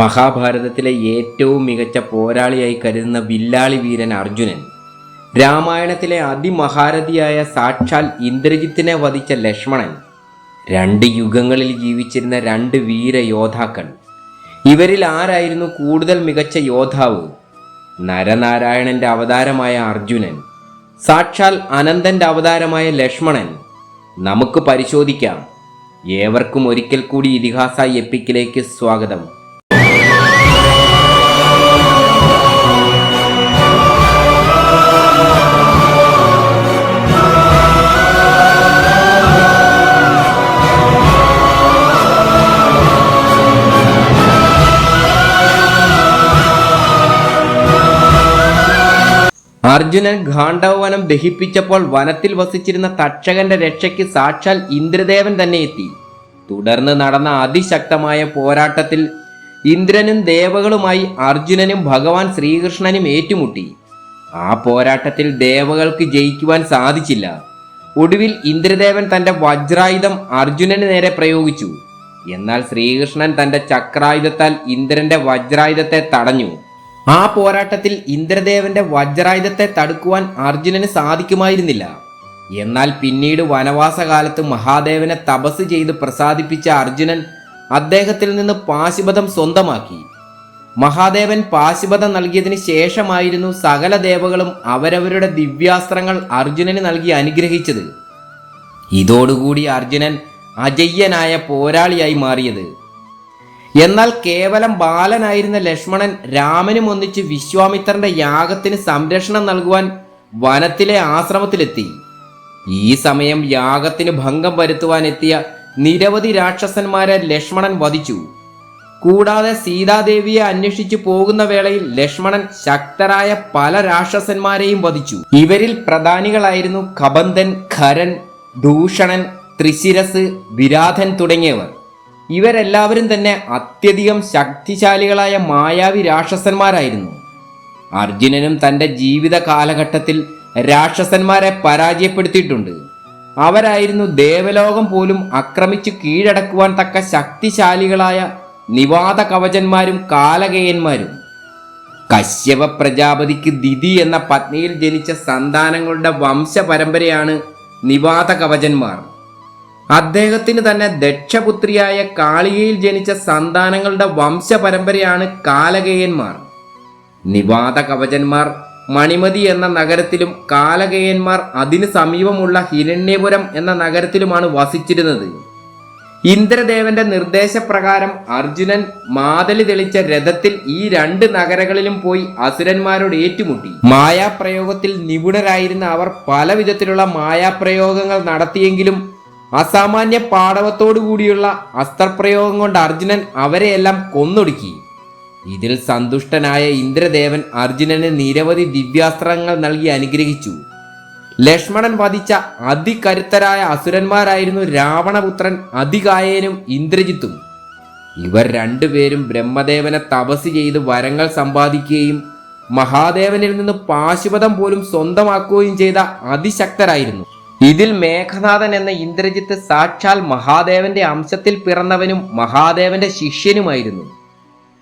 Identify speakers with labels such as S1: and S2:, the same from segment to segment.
S1: മഹാഭാരതത്തിലെ ഏറ്റവും മികച്ച പോരാളിയായി കരുതുന്ന വില്ലാളി വീരൻ അർജുനൻ. രാമായണത്തിലെ അതിമഹാരഥിയായ സാക്ഷാൽ ഇന്ദ്രജിത്തിനെ വധിച്ച ലക്ഷ്മണൻ. രണ്ട് യുഗങ്ങളിൽ ജീവിച്ചിരുന്ന രണ്ട് വീര യോദ്ധാക്കൾ. ഇവരിൽ ആരായിരുന്നു കൂടുതൽ മികച്ച യോദ്ധാവ്? നരനാരായണന്റെ അവതാരമായ അർജുനൻ. സാക്ഷാൽ അനന്തന്റെ അവതാരമായ ലക്ഷ്മണൻ. നമുക്ക് പരിശോധിക്കാം. ഏവർക്കും ഒരിക്കൽ കൂടി ഇതിഹാസ എപ്പിക്കിലേക്ക് സ്വാഗതം. അർജുനൻ ഗാണ്ഡവവനം ദഹിപ്പിച്ചപ്പോൾ വനത്തിൽ വസിച്ചിരുന്ന തക്ഷകന്റെ രക്ഷയ്ക്ക് സാക്ഷാൽ ഇന്ദ്രദേവൻ തന്നെ എത്തി. തുടർന്ന് നടന്ന അതിശക്തമായ പോരാട്ടത്തിൽ ഇന്ദ്രനും ദേവകളുമായി അർജുനനും ഭഗവാൻ ശ്രീകൃഷ്ണനും ഏറ്റുമുട്ടി. ആ പോരാട്ടത്തിൽ ദേവകൾക്ക് ജയിക്കുവാൻ സാധിച്ചില്ല. ഒടുവിൽ ഇന്ദ്രദേവൻ തന്റെ വജ്രായുധം അർജുനന് നേരെ പ്രയോഗിച്ചു. എന്നാൽ ശ്രീകൃഷ്ണൻ തന്റെ ചക്രായുധത്താൽ ഇന്ദ്രന്റെ വജ്രായുധത്തെ തടഞ്ഞു. ആ പോരാട്ടത്തിൽ ഇന്ദ്രദേവന്റെ വജ്രായുധത്തെ തടുക്കുവാൻ അർജുനന് സാധിക്കുമായിരുന്നില്ല. എന്നാൽ പിന്നീട് വനവാസകാലത്ത് മഹാദേവനെ തപസ് ചെയ്ത് പ്രസാദിപ്പിച്ച അർജുനൻ അദ്ദേഹത്തിൽ നിന്ന് പാശുപതം സ്വന്തമാക്കി. മഹാദേവൻ പാശുപതം നൽകിയതിന് ശേഷമായിരുന്നു സകല ദേവകളും അവരവരുടെ ദിവ്യാസ്ത്രങ്ങൾ അർജുനന് നൽകി അനുഗ്രഹിച്ചത്. ഇതോടുകൂടി അർജുനൻ അജയ്യനായ പോരാളിയായി മാറിയത്. എന്നാൽ കേവലം ബാലനായിരുന്ന ലക്ഷ്മണൻ രാമനും ഒന്നിച്ച് വിശ്വാമിത്രന്റെ യാഗത്തിന് സംരക്ഷണം നൽകുവാൻ വനത്തിലെ ആശ്രമത്തിലെത്തി. ഈ സമയം യാഗത്തിന് ഭംഗം വരുത്തുവാൻ എത്തിയ നിരവധി രാക്ഷസന്മാരെ ലക്ഷ്മണൻ വധിച്ചു. കൂടാതെ സീതാദേവിയെ അന്വേഷിച്ചു പോകുന്ന വേളയിൽ ലക്ഷ്മണൻ ശക്തരായ പല രാക്ഷസന്മാരെയും വധിച്ചു. ഇവരിൽ പ്രധാനികളായിരുന്നു കബന്ധൻ ഖരൻ ദൂഷണൻ ത്രിശിരസ് വിരാധൻ തുടങ്ങിയവർ. ഇവരെല്ലാവരും തന്നെ അത്യധികം ശക്തിശാലികളായ മായാവി രാക്ഷസന്മാരായിരുന്നു. അർജുനനും തന്റെ ജീവിത കാലഘട്ടത്തിൽ രാക്ഷസന്മാരെ പരാജയപ്പെടുത്തിയിട്ടുണ്ട്. അവരായിരുന്നു ദേവലോകം പോലും ആക്രമിച്ചു കീഴടക്കുവാൻ തക്ക ശക്തിശാലികളായ നിവാത കവചന്മാരും കാലകേയന്മാരും. കശ്യപ പ്രജാപതിക്ക് ദിതി എന്ന പത്നിയിൽ ജനിച്ച സന്താനങ്ങളുടെ വംശപരമ്പരയാണ് നിവാത കവചന്മാർ. അദ്ദേഹത്തിന് തന്നെ ദക്ഷപുത്രിയായ കാളികയിൽ ജനിച്ച സന്താനങ്ങളുടെ വംശപരമ്പരയാണ് കാലകേയന്മാർ. നിവാത കവചന്മാർ മണിമതി എന്ന നഗരത്തിലും കാലകേയന്മാർ അതിനു സമീപമുള്ള ഹിരണ്യപുരം എന്ന നഗരത്തിലുമാണ് വസിച്ചിരുന്നത്. ഇന്ദ്രദേവന്റെ നിർദ്ദേശപ്രകാരം അർജുനൻ മാതലി തെളിച്ച രഥത്തിൽ ഈ രണ്ട് നഗരങ്ങളിലും പോയി അസുരന്മാരോട് ഏറ്റുമുട്ടി. മായാപ്രയോഗത്തിൽ നിപുണരായിരുന്ന അവർ പല മായാപ്രയോഗങ്ങൾ നടത്തിയെങ്കിലും അസാമാന്യ പാടവത്തോടു കൂടിയുള്ള അസ്ത്രപ്രയോഗം കൊണ്ട് അർജുനൻ അവരെയെല്ലാം കൊന്നൊടുക്കി. ഇതിൽ സന്തുഷ്ടനായ ഇന്ദ്രദേവൻ അർജുനന് നിരവധി ദിവ്യാസ്ത്രങ്ങൾ നൽകി അനുഗ്രഹിച്ചു. ലക്ഷ്മണൻ വധിച്ച അതികരുത്തരായ അസുരന്മാരായിരുന്നു രാവണപുത്രൻ അതികായനും ഇന്ദ്രജിത്തും. ഇവർ രണ്ടുപേരും ബ്രഹ്മദേവനെ തപസ് ചെയ്ത് വരങ്ങൾ സമ്പാദിക്കുകയും മഹാദേവനിൽ നിന്ന് പാശുപതം പോലും സ്വന്തമാക്കുകയും ചെയ്ത അതിശക്തരായിരുന്നു. ഇതിൽ മേഘനാഥൻ എന്ന ഇന്ദ്രജിത്ത് സാക്ഷാൽ മഹാദേവന്റെ അംശത്തിൽ പിറന്നവനും മഹാദേവന്റെ ശിഷ്യനുമായിരുന്നു.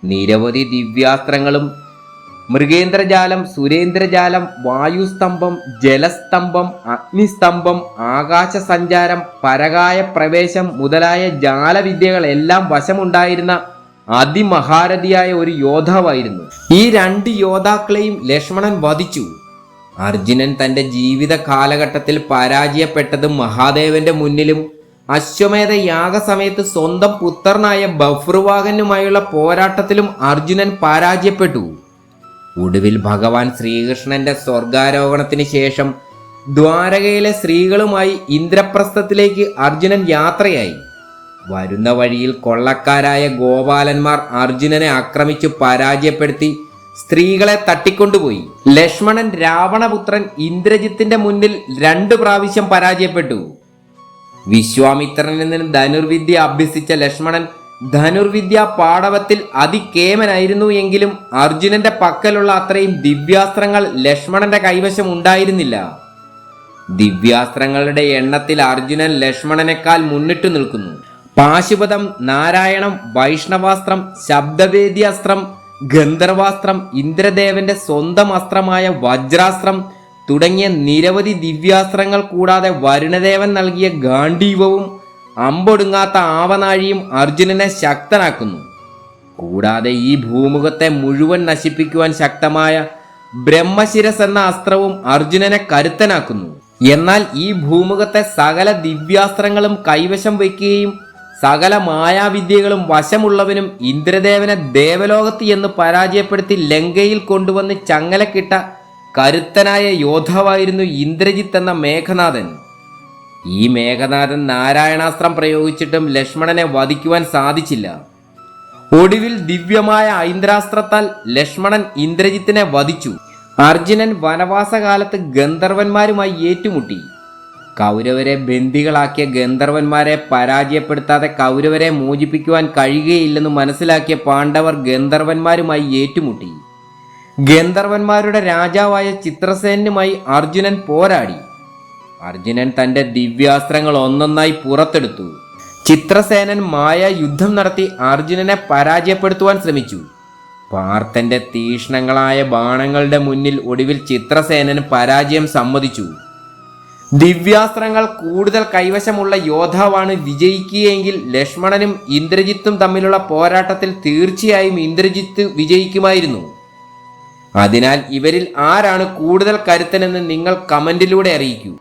S1: നിരവധി ദിവ്യാസ്ത്രങ്ങളും മൃഗേന്ദ്രജാലം സുരേന്ദ്രജാലം വായുസ്തംഭം ജലസ്തംഭം അഗ്നിസ്തംഭം ആകാശ സഞ്ചാരം പരകായ പ്രവേശം മുതലായ ജാലവിദ്യകളെല്ലാം വശമുണ്ടായിരുന്ന അതിമഹാരഥിയായ ഒരു യോദ്ധാവായിരുന്നു. ഈ രണ്ട് യോദ്ധാക്കളെയും ലക്ഷ്മണൻ വധിച്ചു. അർജുനൻ തന്റെ ജീവിത കാലഘട്ടത്തിൽ പരാജയപ്പെട്ടത് മഹാദേവന്റെ മുന്നിലും അശ്വമേധ യാഗസമയത്ത് സ്വന്തം പുത്രനായ ബഫ്രുവാഹനുമായുള്ള പോരാട്ടത്തിലും അർജുനൻ പരാജയപ്പെട്ടു. ഒടുവിൽ ഭഗവാൻ ശ്രീകൃഷ്ണന്റെ സ്വർഗാരോഹണത്തിന് ശേഷം ദ്വാരകയിലെ സ്ത്രീകളുമായി ഇന്ദ്രപ്രസ്ഥത്തിലേക്ക് അർജുനൻ യാത്രയായി. വരുന്ന വഴിയിൽ കൊള്ളക്കാരായ ഗോപാലന്മാർ അർജുനനെ ആക്രമിച്ചു പരാജയപ്പെടുത്തി സ്ത്രീകളെ തട്ടിക്കൊണ്ടുപോയി. ലക്ഷ്മണൻ രാവണപുത്രൻ ഇന്ദ്രജിത്തിന്റെ മുന്നിൽ രണ്ടു പ്രാവശ്യം പരാജയപ്പെട്ടു. വിശ്വാമിത്രനിൽ നിന്ന് ധനുർവിദ്യ അഭ്യസിച്ച ലക്ഷ്മണൻ ധനുർവിദ്യ പാടവത്തിൽ അതികേമനായിരുന്നു എങ്കിലും അർജുനന്റെ പക്കലുള്ള അത്രയും ദിവ്യാസ്ത്രങ്ങൾ ലക്ഷ്മണന്റെ കൈവശം ഉണ്ടായിരുന്നില്ല. ദിവ്യാസ്ത്രങ്ങളുടെ എണ്ണത്തിൽ അർജുനൻ ലക്ഷ്മണനേക്കാൾ മുന്നിട്ടു നിൽക്കുന്നു. പാശുപതം നാരായണം വൈഷ്ണവാസ്ത്രം ശബ്ദവേദ്യാസ്ത്രം ഗന്ധർവാസ്ത്രം ഇന്ദ്രദേവന്റെ സ്വന്തം അസ്ത്രമായ വജ്രാസ്ത്രം തുടങ്ങിയ നിരവധി ദിവ്യാസ്ത്രങ്ങൾ കൂടാതെ വരുണദേവൻ നൽകിയ ഗാന്ധീവവും അമ്പൊടുങ്ങാത്ത ആവനാഴിയും അർജുനനെ ശക്തനാക്കുന്നു. കൂടാതെ ഈ ഭൂമുഖത്തെ മുഴുവൻ നശിപ്പിക്കുവാൻ ശക്തമായ ബ്രഹ്മശിരസ് എന്ന അസ്ത്രവും അർജുനനെ കരുത്തനാക്കുന്നു. എന്നാൽ ഈ ഭൂമുഖത്തെ സകല ദിവ്യാസ്ത്രങ്ങളും കൈവശം വയ്ക്കുകയും സകല മായാവിദ്യകളും വശമുള്ളവനും ഇന്ദ്രദേവനെ ദേവലോകത്ത് എന്ന് പരാജയപ്പെടുത്തി ലങ്കയിൽ കൊണ്ടുവന്ന് ചങ്ങലക്കിട്ട കരുത്തനായ യോദ്ധാവായിരുന്നു ഇന്ദ്രജിത്ത് എന്ന മേഘനാഥൻ. ഈ മേഘനാഥൻ നാരായണാസ്ത്രം പ്രയോഗിച്ചിട്ടും ലക്ഷ്മണനെ വധിക്കുവാൻ സാധിച്ചില്ല. ഒടുവിൽ ദിവ്യമായ ഐന്ദ്രാസ്ത്രത്താൽ ലക്ഷ്മണൻ ഇന്ദ്രജിത്തിനെ വധിച്ചു. അർജുനൻ വനവാസകാലത്ത് ഗന്ധർവന്മാരുമായി ഏറ്റുമുട്ടി. കൗരവരെ ബന്ദികളാക്കിയ ഗന്ധർവന്മാരെ പരാജയപ്പെടുത്താതെ കൗരവരെ മോചിപ്പിക്കുവാൻ കഴിയുകയില്ലെന്ന് മനസ്സിലാക്കിയ പാണ്ഡവർ ഗന്ധർവന്മാരുമായി ഏറ്റുമുട്ടി. ഗന്ധർവന്മാരുടെ രാജാവായ ചിത്രസേനുമായി അർജുനൻ പോരാടി. അർജുനൻ തന്റെ ദിവ്യാസ്ത്രങ്ങൾ ഒന്നൊന്നായി പുറത്തെടുത്തു. ചിത്രസേനൻ മായ യുദ്ധം നടത്തി അർജുനനെ പരാജയപ്പെടുത്തുവാൻ ശ്രമിച്ചു. പാർത്ഥന്റെ തീഷ്ണങ്ങളായ ബാണങ്ങളുടെ മുന്നിൽ ഒടുവിൽ ചിത്രസേനൻ പരാജയം സമ്മതിച്ചു. ദിവ്യാസ്ത്രങ്ങൾ കൂടുതൽ കൈവശമുള്ള യോദ്ധാവാണ് വിജയിക്കുകയെങ്കിൽ ലക്ഷ്മണനും ഇന്ദ്രജിത്തും തമ്മിലുള്ള പോരാട്ടത്തിൽ തീർച്ചയായും ഇന്ദ്രജിത്ത് വിജയിക്കുമായിരുന്നു. അതിനാൽ ഇവരിൽ ആരാണ് കൂടുതൽ കരുത്തനെന്ന് നിങ്ങൾ കമന്റിലൂടെ അറിയിക്കൂ.